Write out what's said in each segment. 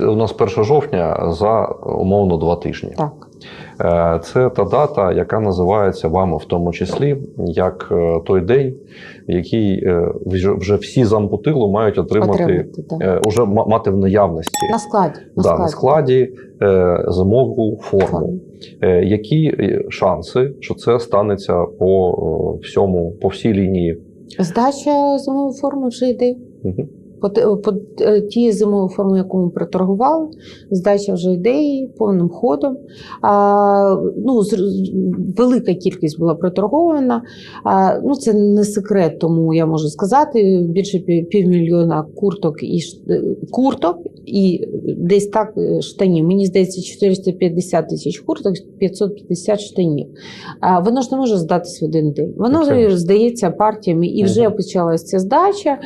У нас 1 жовтня за умовно два тижні. Так. Е, Це та дата, яка називається вами в тому числі як е, той день, в який е, вже всі зампутилу мають отримати, Отримати, уже мати в наявності На складі. На да, складі. на складі зимову форму. Форму. Які шанси, що це станеться по всьому, по всій лінії? Здача зимової форми вже йде. Мгм. По, по е, тій зимовій формі, яку ми проторгували, здача вже йде повним ходом. А, ну, велика кількість була проторгована. А, ну, це не секрет, тому я можу сказати. Більше пів- півмільйона курток і е, курток і десь так е, штанів. Мені здається, 450 тисяч курток, 550 штанів. А, воно ж не може здатись в один день. Воно Звичайно. здається партіями, і вже почалася ця здача.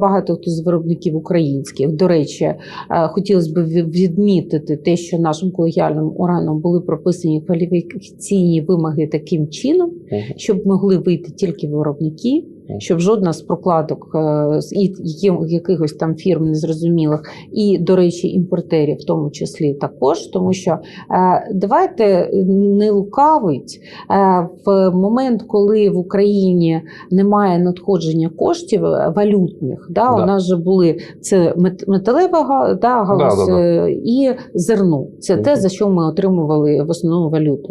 Багато хто з виробників українських. До речі, хотілося б відмітити те, що нашим колегіальним органам були прописані кваліфікаційні вимоги таким чином, щоб могли вийти тільки виробники. Щоб жодна з прокладок е, з і- якихось там фірм незрозумілих, і, до речі, імпортерів, в тому числі також, тому що е, давайте не лукавить е, в момент, коли в Україні немає надходження коштів валютних. Да, Да. У нас же були це мет- металева да, галузь Да, да, да. і зерно. Це те, за що ми отримували в основному валюту.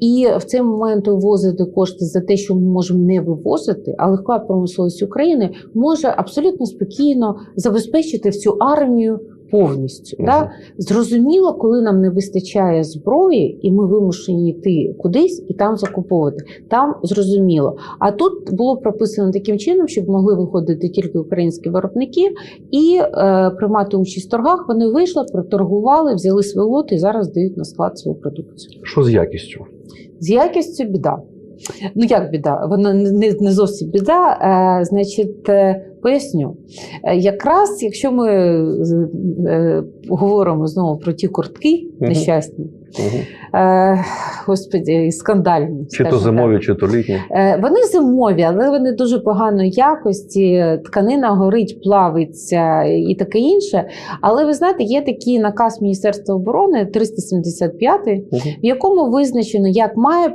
І в цей момент вивозити кошти за те, що ми можемо не вивозити, а легка промисловість України може абсолютно спокійно забезпечити всю армію повністю. Мгм. Да? Зрозуміло, коли нам не вистачає зброї, і ми вимушені йти кудись і там закуповувати. Там зрозуміло. А тут було прописано таким чином, щоб могли виходити тільки українські виробники і е, приймати участь в торгах. Вони вийшли, проторгували, взяли свій лот і зараз дають на склад свою продукцію. Що з якістю? З якістю біда. Ну як біда? Вона не, не- зовсім біда. Е, значить, е, поясню. Е, якраз якщо ми е, е, говоримо знову про ті куртки нещасні, Мгм. е, господі, скандальні. Чи то так. зимові, чи то літні? Вони зимові, але вони дуже поганої якості. Тканина горить, плавиться і таке інше. Але ви знаєте, є такий наказ Міністерства оборони 375, Мгм. в якому визначено, як має,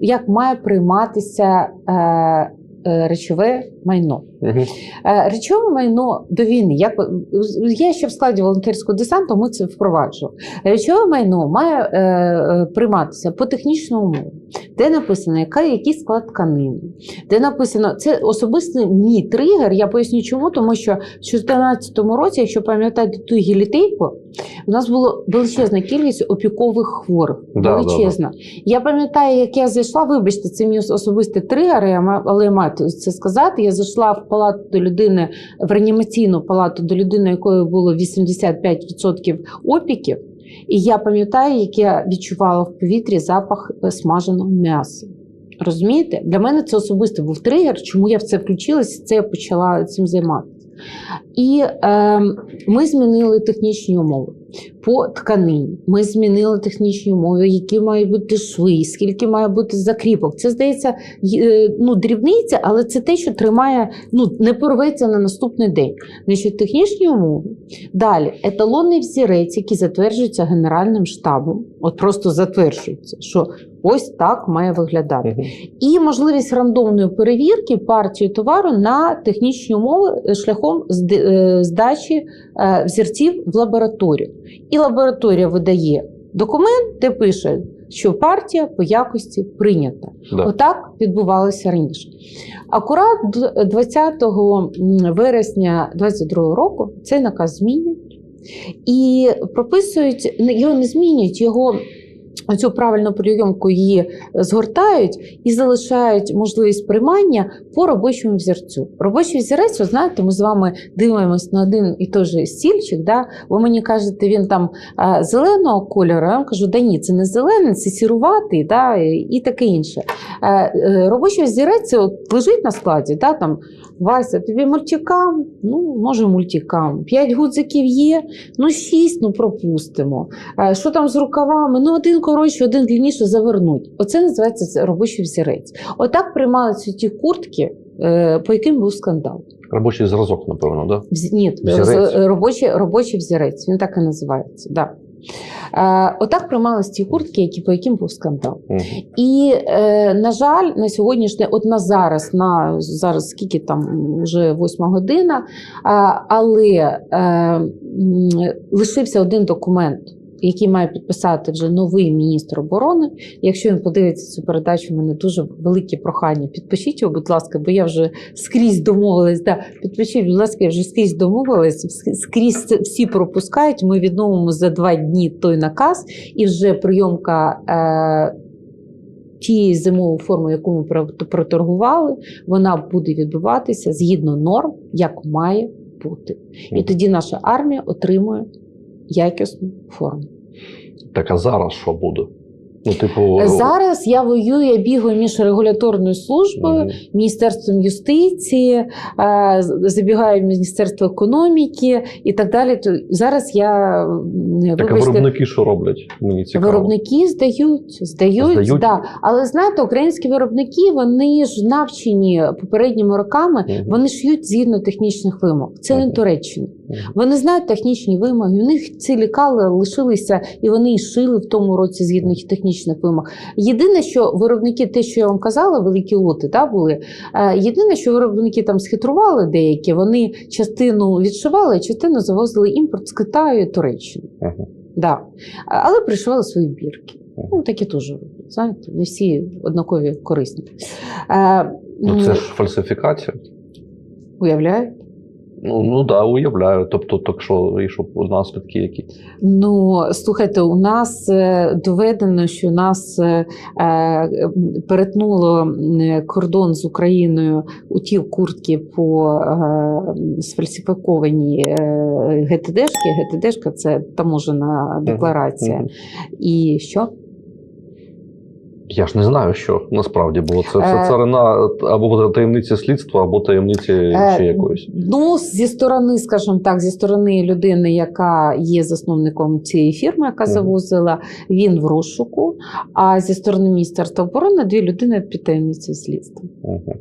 як має прийматися речове майно. Е, Речове майно до війни. Як я ще в складі волонтерського десанту, ми це впроваджували. Речове майно має е, е, прийматися по технічному умові, де написано, яка який склад тканини, де написано це особистий мій тригер. Я поясню, чому, тому що в 2014 році, якщо пам'ятаєте ту гілітейку, у нас була величезна кількість опікових хворих. Да, да, величезна. Я пам'ятаю, як я зайшла, вибачте, це мій особистий тригер, але я маю це сказати. Я зайшла в палату до людини, в реанімаційну палату до людини, якої було 85% опіків. І я пам'ятаю, як я відчувала в повітрі запах е, смаженого м'яса. Розумієте? Для мене це особисто був тригер, чому я в це включилася, це я почала цим займатися. І е, ми змінили технічні умови по тканині. Ми змінили технічні умови, які мають бути шви, скільки має бути закріпок. Це здається е, ну, дрібниця, але це те, що тримає, ну не порветься на наступний день. Значить, технічні умови. Далі еталонний взірець, який затверджується Генеральним штабом, от просто затверджується, що ось так має виглядати і можливість рандомної перевірки партії товару на технічні умови шляхом е, здачі е, взірців в лабораторію. І лабораторія видає документ, де пише, що партія по якості прийнята. Да. Отак відбувалося раніше. Акурат 20 вересня 2022 року цей наказ змінюють і прописують, його не змінюють, його цю правильну прийомку її згортають і залишають можливість приймання по робочому взірцю. Робочий взірець, ви знаєте, ми з вами дивимося на один і той же стільчик. Да? Ви мені кажете, він там зеленого кольору, я вам кажу, да ні, це не зелений, це сіруватий да? і, таке інше. Е, е, Робочий взірець от лежить на складі, да? там, Вася, тобі мультикам? Ну, може, мультикам. П'ять гудзиків є, ну шість, ну пропустимо. Е, Що там з рукавами? Ну, один коротше, один длинніше завернуть. Оце називається робочий взірець. Отак приймалися ті куртки е, по яким був скандал. Робочий зразок, напевно, да? Ні, робочий, робочий взірець, він так і називається. Да. Е, отак приймались ті куртки, які, по яким був скандал. Угу. І, е, на жаль, на сьогоднішнє, от на зараз, на зараз скільки там вже восьма година, е, але е, лишився один документ. Який має підписати вже новий міністр оборони. Якщо він подивиться цю передачу, в мене дуже велике прохання. Підпишіть його, будь ласка, бо я вже скрізь домовилась. Да, підпишіть, будь ласка, я вже скрізь домовилась. Скрізь всі пропускають. Ми відновимо за два дні той наказ, і вже прийомка. Е, Тієї зимової форми, яку ми проторгували, вона буде відбуватися згідно норм, як має бути. І тоді наша армія отримує якісну форму. Так а зараз що буде? Ну, типу, Зараз я воюю, я бігаю між регуляторною службою, мгм. Міністерством юстиції, е, забігаю в Міністерство економіки і так далі. То зараз я так а виробники що роблять? Мені цікаво. Виробники здають, здають, Здають? Да. але знаєте, українські виробники вони ж навчені попередніми роками, Мгм. вони шиють згідно технічних вимог. Це не Туреччина. Вони знають технічні вимоги. У них ці лікали лишилися, і вони і шили в тому році згідно технічних вимог. Єдине, що виробники, те, що я вам казала, великі лоти да, були. е, Єдине, що виробники там схитрували деякі, вони частину відшивали, а частину завозили імпорт з Китаю і Туреччини. Мгм. Да. Але пришивали свої бірки. Ну, такі теж роблять. Знаєте, не всі однакові корисні. Е, Ну, це ж фальсифікація. Уявляєте? Ну, ну да, уявляю. Тобто, так що, і щоб наслідки які. Ну, слухайте, у нас е, доведено, що нас е, е, перетнуло кордон з Україною у ті куртки по е, сфальсифікованій е, ГТДшки. ГТДшка це таможена декларація. Мгм. І що? Я ж не знаю, що насправді було. Це, це Е. царина або таємниця слідства, або таємниці Е, ще якоїсь. Ну, зі сторони, скажімо так, зі сторони людини, яка є засновником цієї фірми, яка завозила, він в розшуку. А зі сторони Міністерства оборони дві людини під таємницею слідства. Угу.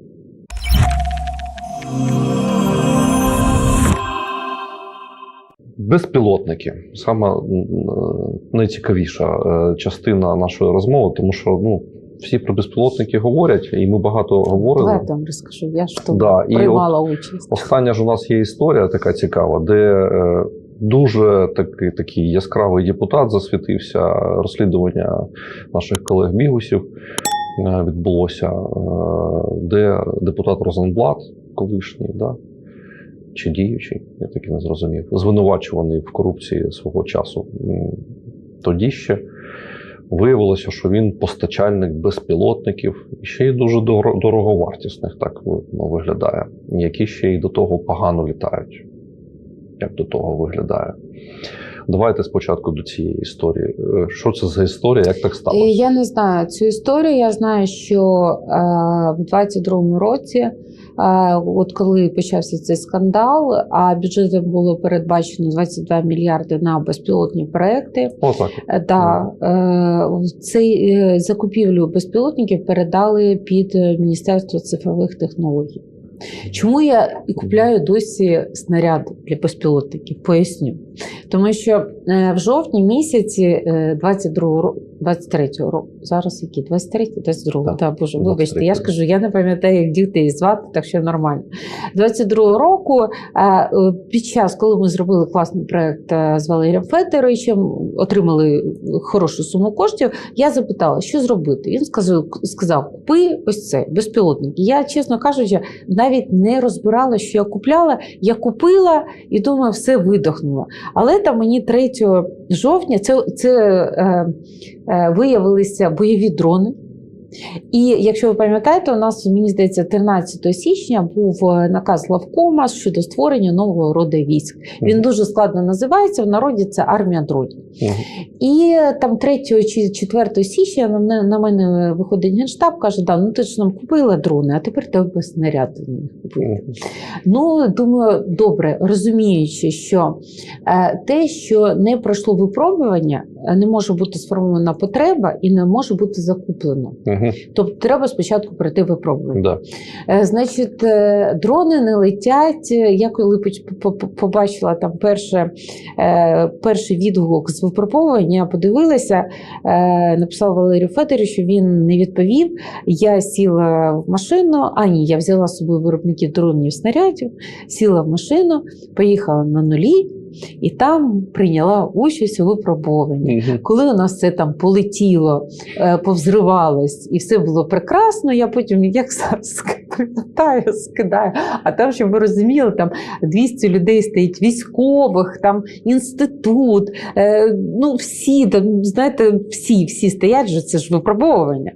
Безпілотники саме найцікавіша е, частина нашої розмови, тому що ну, всі про безпілотники говорять, і ми багато говорили. Давайте я вам розкажу. Я ж тому Да, і приймала участь. Остання ж у нас є історія така цікава, де е, дуже такий, такий яскравий депутат засвітився. Розслідування наших колег-бігусів е, відбулося, де депутат Розенблат, колишній, да, чи діючий, я таки не зрозумів, звинувачуваний в корупції свого часу. Тоді ще виявилося, що він постачальник безпілотників, і ще й дуже дороговартісних, так ну, виглядає, які ще й до того погано літають. Як до того виглядає? Давайте спочатку до цієї історії. Е, Що це за історія? Як так сталося? Я не знаю цю історію. Я знаю, що е, в 22-му році, е, от коли почався цей скандал, а бюджетом було передбачено 22 мільярди на безпілотні проекти. Отак. Е, Да, е, цей е, закупівлю безпілотників передали під е, Міністерство цифрових технологій. Чому я і купляю досі снаряди для безпілотників? Поясню. Тому що е, в жовтні місяці е, 22 року, 23-го року, зараз які? 23 22 Так, Так, боже, вибачте, я ж кажу, я не пам'ятаю, як дітей звати, так що нормально. 22 року, е, е, під час, коли ми зробили класний проект е, з Валерієм Федоровичем, отримали хорошу суму коштів, я запитала, що зробити. Він сказав, сказав купи ось це, безпілотники. Я, чесно кажучи, навіть не розбирала, що я купляла. Я купила і думаю, все видохнуло. Але там мені 3 жовтня це, це е, е, виявилися бойові дрони. І якщо ви пам'ятаєте, у нас, мені здається, 13 січня був е, наказ Лавкома щодо створення нового роду військ. Він дуже складно називається в народі це армія дронів. І там 3 чи 4 січня на мене, на мене виходить генштаб, каже: да, ну ти ж нам купила дрони, а тепер тебе снаряди на них купити. Ну, думаю, добре, розуміючи, що е, те, що не пройшло випробування, е, не може бути сформована потреба і не може бути закуплено. Мгм. Тобто треба спочатку пройти випробування. Да. Е, Значить, е, дрони не летять. Я коли побачила там перше, е, перший відгук з випробування, подивилася, написала Валерію Федорі, що він не відповів. Я сіла в машину, а ні, я взяла з собою виробників дронів снарядів, сіла в машину, поїхала на нулі і там прийняла участь у випробуванні. Угу. Коли у нас це там полетіло, е, повзривалось і все було прекрасно, я потім, як зараз пам'ятаю, скидаю. А там, щоб ви розуміли, там 200 людей стоїть військових, там інститут, е, ну всі, там, знаєте, всі, всі стоять, же, це ж випробовування.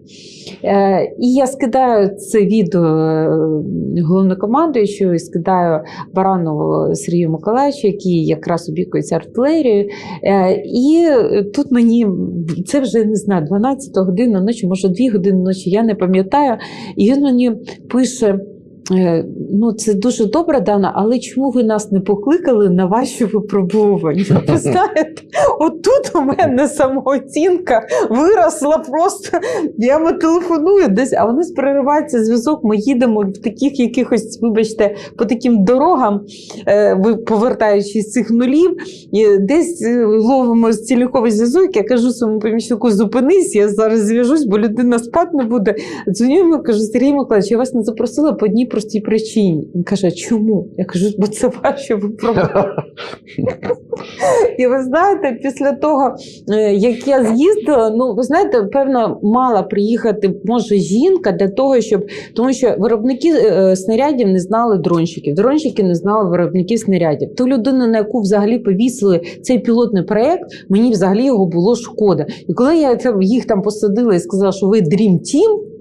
Е, і я скидаю це відео е, головнокомандуючого, і скидаю Баранову Сергію Миколаївичу, який якраз опікується артилерією. Е, І тут мені це вже не знаю, 12 година ночі, може 2 години ночі, я не пам'ятаю. І він мені пише. Е, Ну, це дуже добре, Дана, але чому ви нас не покликали на ваші випробування? Ви знаєте, отут у мене самооцінка виросла просто. Я йому телефоную десь, а вони переривається зв'язок. Ми їдемо в таких якихось, вибачте, по таким дорогам, е, повертаючись з цих нулів, і десь е, ловимо ціліковий зв'язок. Я кажу своєму помічнику, зупинись, я зараз зв'яжусь, бо людина спати не буде. Дзвоню йому, кажу, Сергій Миколаївич, я вас не запросила по одній простій причині. Він каже, чому? Я кажу, бо це ваші випробування. І ви знаєте, після того, е, як я з'їздила, ну ви знаєте, певно, мала приїхати може жінка для того, щоб тому що виробники е, снарядів не знали дронщиків, дронщики не знали виробників снарядів. Ту людину, на яку взагалі повісили цей пілотний проект, мені взагалі його було шкода. І коли я їх там посадила і сказала, що ви Dream Team,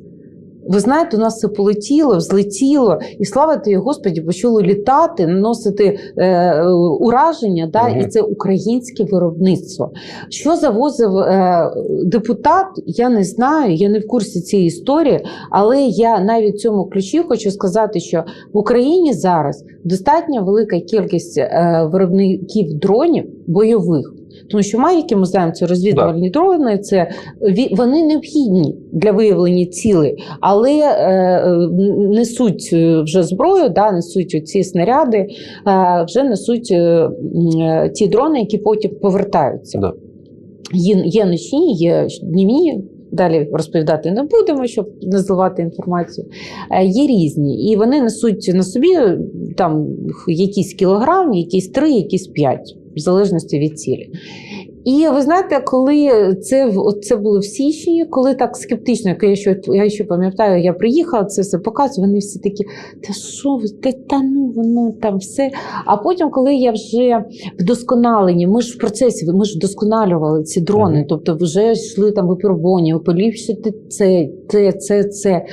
ви знаєте, у нас це полетіло, взлетіло, і слава тобі, Господі, почало літати, наносити е, ураження, да, Мгм. і це українське виробництво. Що завозив е, депутат, я не знаю, я не в курсі цієї історії, але я навіть в цьому ключі хочу сказати, що в Україні зараз достатньо велика кількість е, виробників дронів бойових. Тому що Мавіки, ми знаємо, це розвідувальні дрони, це вони необхідні для виявлення цілей, але е, несуть е, вже зброю, да, несуть ці снаряди, е, вже несуть е, е, ті дрони, які потім повертаються. Да. Є, є нічні, є днівні. Далі розповідати не будемо, щоб не зливати інформацію. Е, Є різні, і вони несуть на собі там якийсь кілограм, якісь три, якісь п'ять, в залежності від цілі. І ви знаєте, коли це, це було в січні, коли так скептично, як я ще, я ще пам'ятаю, я приїхала, це все показую, вони всі такі, та що ви, та, та ну воно там все. А потім, коли я вже вдосконалені, ми ж в процесі, ми ж вдосконалювали ці дрони, Мгм. тобто вже йшли там випробування, поліпшити це, це, це, це.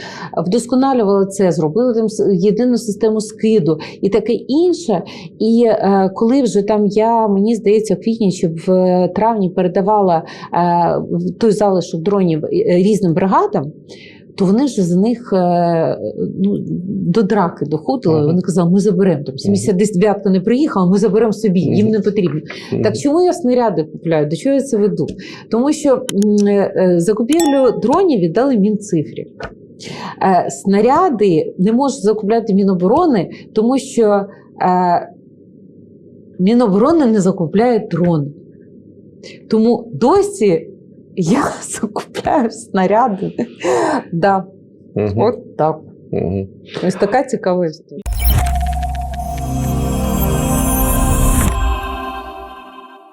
Вдосконалювали це, зробили там єдину систему скиду і таке інше. І е, коли вже там я, мені здається, в квітні чи в травні передавала е, той залишок дронів е, різним бригадам. То вони вже за них е, ну, до драки доходили. Вони казали, ми заберемо там 79-ка не приїхала, ми заберемо собі, їм не потрібно. Так чому я снаряди купляю? До чого я це веду? Тому що закупівлю дронів віддали Мінцифрі. Снаряди не може закупляти Міноборони, тому що Міноборони не закупляє дрони. Тому досі я закупляю снаряди. Да, Угу. от так. Угу. Ось така цікава історія.